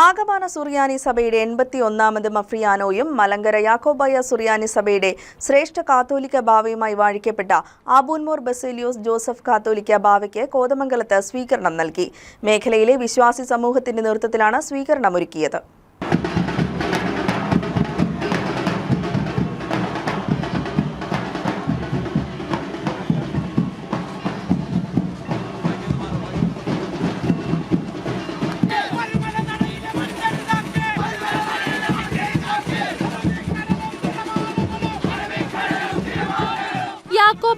ആഗമാന സുറിയാനി സഭയുടെ എൺപത്തി ഒന്നാമത് മഫ്രിയാനോയും മലങ്കര യാക്കോബായ സുറിയാനി സഭയുടെ ശ്രേഷ്ഠ കാത്തോലിക്ക ബാവയുമായി വാഴിക്കപ്പെട്ട ആബൂൻമോർ ബസേലിയോസ് ജോസഫ് കാത്തോലിക്ക ബാവയ്ക്ക് കോതമംഗലത്ത് സ്വീകരണം നൽകി. മേഖലയിലെ വിശ്വാസി സമൂഹത്തിന്റെ നേതൃത്വത്തിലാണ് സ്വീകരണമൊരുക്കിയത്.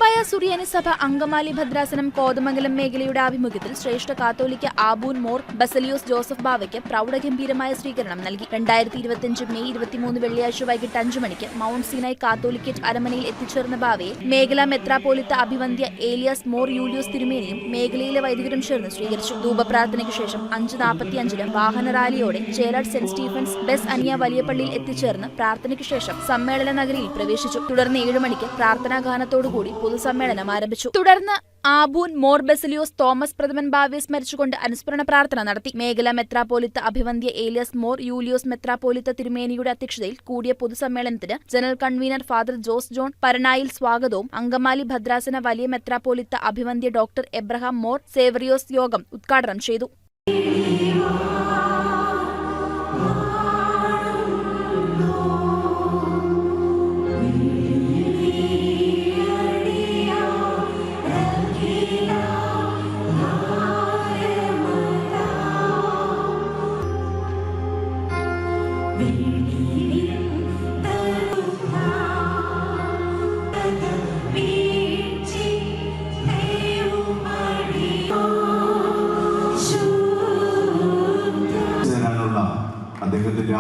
യാക്കോബായ സുറിയാനി സഭ അങ്കമാലി ഭദ്രാസനം കോതമംഗലം മേഖലയുടെ ആഭിമുഖ്യത്തിൽ ശ്രേഷ്ഠ കാത്തോലിക്ക ആബൂൻ മോർ ബസലിയോസ് ജോസഫ് ബാവയ്ക്ക് പ്രൗഢഗംഭീരമായ സ്വീകരണം നൽകി. രണ്ടായിരത്തി ഇരുപത്തിയഞ്ച് മെയ് ഇരുപത്തിമൂന്ന് വെള്ളിയാഴ്ച വൈകിട്ട് അഞ്ചു മണിക്ക് മൗണ്ട് സീനായി കാത്തോലിക്കറ്റ് അരമനയിൽ എത്തിച്ചേർന്ന ബാവയെ മേഖലാ മെത്രാപോലിത്ത അഭിവന്ധ്യ ഏലിയാസ് മോർ യൂലിയോസ് തിരുമേനിയും മേഖലയിലെ വൈദികരും ചേർന്ന് സ്വീകരിച്ചു. ധൂപപ്രാർത്ഥനയ്ക്ക് ശേഷം അഞ്ച് നാൽപ്പത്തിയഞ്ചിന് വാഹന റാലിയോടെ ചേലാട് സെന്റ് സ്റ്റീഫൻസ് ബസ് അനിയ വലിയപള്ളിയിൽ എത്തിച്ചേർന്ന് പ്രാർത്ഥനയ്ക്ക് ശേഷം സമ്മേളന നഗരിയിൽ പ്രവേശിച്ചു. തുടർന്ന് ഏഴു മണിക്ക് പ്രാർത്ഥനാ ഗാനത്തോടുകൂടി പൊതുസമ്മേളനം ആരംഭിച്ചു. തുടർന്ന് ആബൂൻ മോർ ബെസിലിയോസ് തോമസ് പ്രഥമൻ ഭാവ്യെ സ്മരിച്ചുകൊണ്ട് അനുസ്മരണ പ്രാർത്ഥന നടത്തി. മേഖല മെത്രാപോലിത്ത അഭിവന്ധ്യ ഏലിയസ് മോർ യൂലിയോസ് മെത്രാപോലിത്ത തിരുമേനിയുടെ അധ്യക്ഷതയിൽ കൂടിയ പൊതുസമ്മേളനത്തിന് general convener father Jose John Paranayil സ്വാഗതവും അങ്കമാലി ഭദ്രാസന വലിയ മെത്രാപോലിത്ത അഭിവന്ധ്യ ഡോക്ടർ എബ്രഹാം മോർ സേവറിയോസ് യോഗം ഉദ്ഘാടനം ചെയ്തു.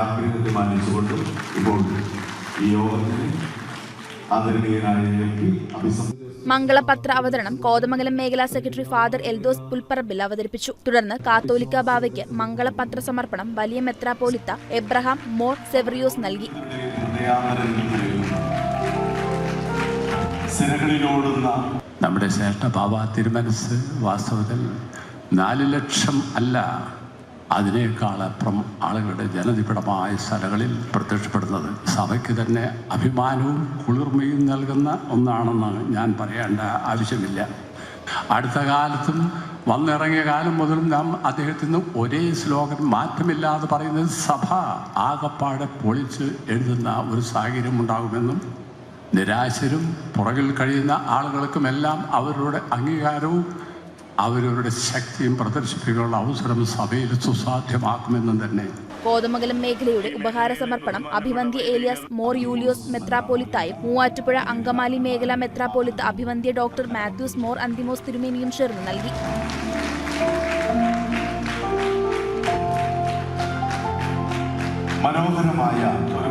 ആഗ്രഹത്തെ മാനിച്ചുകൊണ്ട് ഇപ്പോൾ ഈ യോഗത്തിന് ആദരണീയനായ എം പി അഭിസംബോധന മംഗളപത്ര അവതരണം കോതമംഗലം മേഖലാ സെക്രട്ടറി ഫാദർ എൽദോസ് പുൽപ്പറമ്പിൽ അവതരിപ്പിച്ചു. തുടർന്ന് കാത്തോലിക്ക ബാവയ്ക്ക് മംഗളപത്ര സമർപ്പണം വലിയ മെത്രാപോലിത്ത എബ്രഹാം മോർ സെവറിയോസ് നൽകി. നമ്മുടെ ശ്രേഷ്ഠ ബാബ തിരുമനസ് വാസ്തവത്തിൽ നാല് ലക്ഷം അല്ല അതിനേക്കാളപ്പുറം ആളുകളുടെ ജനനിബിഡമായ സ്ഥലങ്ങളിൽ പ്രത്യക്ഷപ്പെടുന്നത്. സഭയ്ക്ക് തന്നെ അഭിമാനവും കുളിർമയും നൽകുന്ന ഒന്നാണെന്ന് ഞാൻ പറയേണ്ട ആവശ്യമില്ല. അടുത്ത കാലത്തും വന്നിറങ്ങിയ കാലം മുതൽ നാം അദ്ദേഹത്തിന് ഒരേ ശ്ലോകം മാറ്റമില്ലാതെ പറയുന്നത് സഭ ആകപ്പാടെ പൊളിച്ച് എഴുതുന്ന ഒരു സാഹചര്യം ഉണ്ടാകുമെന്നും നിരാശരും പുറകിൽ കഴിയുന്ന ആളുകൾക്കുമെല്ലാം അവരുടെ അംഗീകാരവും അവരവരുടെ ശക്തിയും പ്രദർശിപ്പിക്കാനുള്ള അവസരം സഭയിൽ സുസാധ്യമാക്കുമെന്നും തന്നെ. കോതമംഗലം മേഖലയുടെ ഉപഹാര സമർപ്പണം അഭിവന്ധ്യ ഏലിയാസ് മോർ യൂലിയോസ് മെത്രാപോലിത്തായും മൂവാറ്റുപുഴ അങ്കമാലി മേഖല മെത്രാപോലിത്ത് അഭിവന്ധ്യ ഡോക്ടർ മാത്യൂസ് മോർ അന്തിമോസ് തിരുമേനിയും ചേർന്ന് നൽകി. മനോഹരമായ ഒരു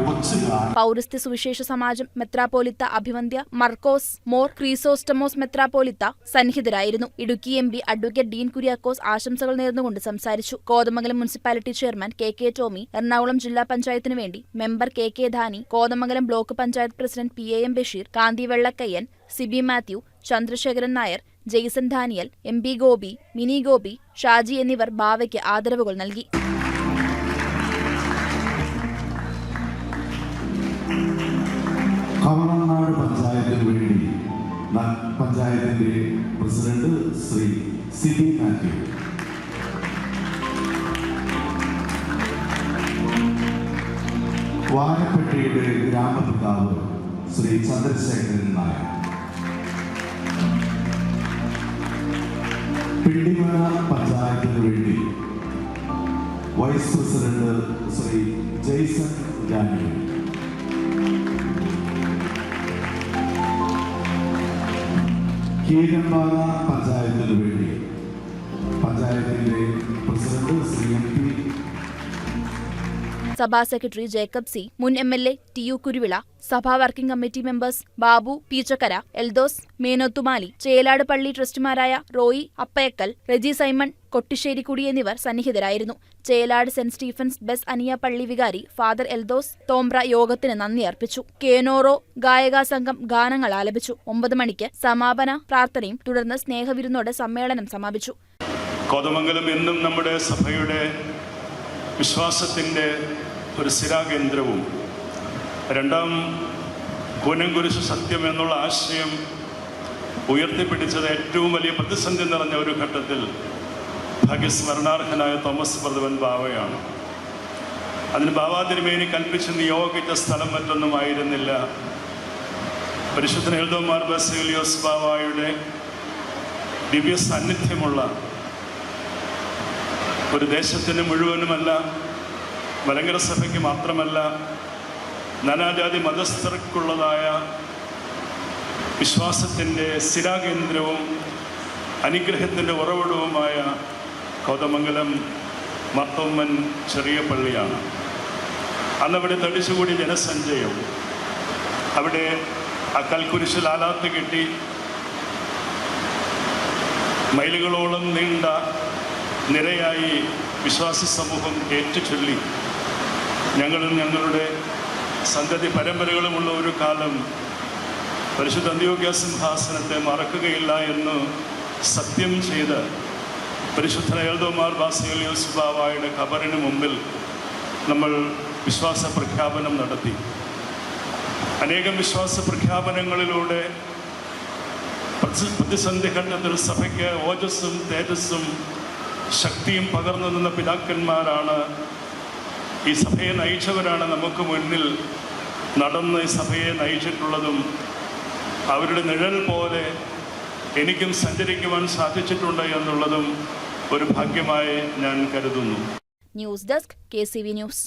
പൗരസ്ത്യ സുവിശേഷ സമാജം മെത്രാപോലിത്ത അഭിവന്ധ്യ മർക്കോസ് മോർ ക്രീസോസ്റ്റമോസ് മെത്രാപോലിത്ത സന്നിഹിതരായിരുന്നു. Idukki M P advocate Dean Kuriakose ആശംസകൾ നേർന്നുകൊണ്ട് സംസാരിച്ചു. Kothamangalam municipality chairman K K Tomy Ernakulam ജില്ലാ പഞ്ചായത്തിനു വേണ്ടി member K K Dhani Kothamangalam block panchayat president P A M Basheer Kanthi Vellakkayyan Siby Mathew Chandrasekharan Nair Jaison Daniel M P Gopi Mini Gopi Shaji എന്നിവർ ബാവയ്ക്ക് ആദരവുകൾ നൽകി. കവളനാട് പഞ്ചായത്തിന് വേണ്ടി പഞ്ചായത്തിന്റെ പ്രസിഡന്റ് ശ്രീ സിബി മാത്യു. വാഴപ്പെട്ടിയുടെ ഗ്രാമപിതാവ് ശ്രീ ചന്ദ്രശേഖരൻ നായർ. പിണ്ടിമല പഞ്ചായത്തിന് വേണ്ടി വൈസ് പ്രസിഡന്റ് ശ്രീ ജെയ്സൺ ജാനുവൽ കീഴമ്പാറ പഞ്ചായത്തിന് വേണ്ടി. പഞ്ചായത്തിന്റെ പ്രസിഡന്റ് ശ്രീ എം പി സഭാ സെക്രട്ടറി ജേക്കബ് സി മുൻ M L A T U Kuruvila സഭാ working committee members Babu Peechakkara Eldhose Menothumali Chelad പള്ളി ട്രസ്റ്റിമാരായ റോയി അപ്പയക്കൽ റെജി സൈമൺ കൊട്ടിശ്ശേരിക്കുടി എന്നിവർ സന്നിഹിതരായിരുന്നു. ചേലാട് സെന്റ് സ്റ്റീഫൻസ് ബെസ് അനിയ പള്ളി വികാരി ഫാദർ എൽദോസ് തോംബ്ര യോഗത്തിന് നന്ദി അർപ്പിച്ചു. കേനോറോ ഗായക സംഘം ഗാനങ്ങൾ ആലപിച്ചു. ഒമ്പത് മണിക്ക് സമാപന പ്രാർത്ഥനയും തുടർന്ന് സ്നേഹവിരുന്നോടെ സമ്മേളനം സമാപിച്ചു. കോതമംഗലം എന്നും നമ്മുടെ സഭയുടെ വിശ്വാസത്തിന്റെ ഒരു സ്ഥിരാകേന്ദ്രവും. രണ്ടാം കൂനംകുരിശ് സത്യം എന്നുള്ള ആശയം ഉയർത്തിപ്പിടിച്ചത് ഏറ്റവും വലിയ പ്രതിസന്ധി നിറഞ്ഞ ഒരു ഘട്ടത്തിൽ ഭാഗ്യസ്മരണാർഹനായ തോമസ് പ്രഥമൻ ബാവയാണ്. അതിന് ബാവാതിരുമേനി കൽപ്പിച്ച് നിയോഗിച്ച സ്ഥലം മറ്റൊന്നുമായിരുന്നില്ല പരിശുദ്ധ ഹെൽദോമാർ ബസേലിയോസ് ബാവായുടെ ദിവ്യ സാന്നിധ്യമുള്ള ഒരു ദേശത്തിന് മുഴുവനുമല്ല മലങ്കര സഭയ്ക്ക് മാത്രമല്ല നാനാജാതി മതസ്ഥർക്കുള്ളതായ വിശ്വാസത്തിന്റെ സ്ഥിരാകേന്ദ്രവും അനുഗ്രഹത്തിന്റെ ഉറവിടവുമായ കോതമംഗലം മത്തമ്മൻ ചെറിയ പള്ളിയാണ്. അന്നവിടെ തടിച്ചുകൂടി ജനസഞ്ചയം. അവിടെ ആ കൽക്കുരിശിൽ ആലാത്ത് കെട്ടി മൈലുകളോളം നീണ്ട നിരയായി വിശ്വാസി സമൂഹം ഏറ്റുചൊല്ലി ഞങ്ങളും ഞങ്ങളുടെ സന്തതി പരമ്പരകളുമുള്ള ഒരു കാലം പരിശുദ്ധ അന്ത്യോഗ്യ സിംഹാസനത്തെ മറക്കുകയില്ല എന്ന് സത്യം ചെയ്ത് പരിശുദ്ധ എൽദോമാർ ബാസിയൽ ബാവായുടെ ഖബറിന് മുമ്പിൽ നമ്മൾ വിശ്വാസ പ്രഖ്യാപനം നടത്തി. അനേകം വിശ്വാസ പ്രഖ്യാപനങ്ങളിലൂടെ പ്രതി- പ്രതിസന്ധി ഘട്ടത്തിൽ സഭയ്ക്ക് ഓജസ്സും തേജസ്സും ശക്തിയും പകർന്നു നിന്ന പിതാക്കന്മാരാണ് ഈ സഭയെ നയിച്ചവരാണ് നമുക്ക് മുന്നിൽ നടന്ന് ഈ സഭയെ നയിച്ചിട്ടുള്ളതും അവരുടെ നിഴൽ പോലെ എനിക്കും സഞ്ചരിക്കുവാൻ സാധിച്ചിട്ടുണ്ട് എന്നുള്ളതും ഒരു ഭാഗ്യമായി ഞാൻ കരുതുന്നു. News desk K news.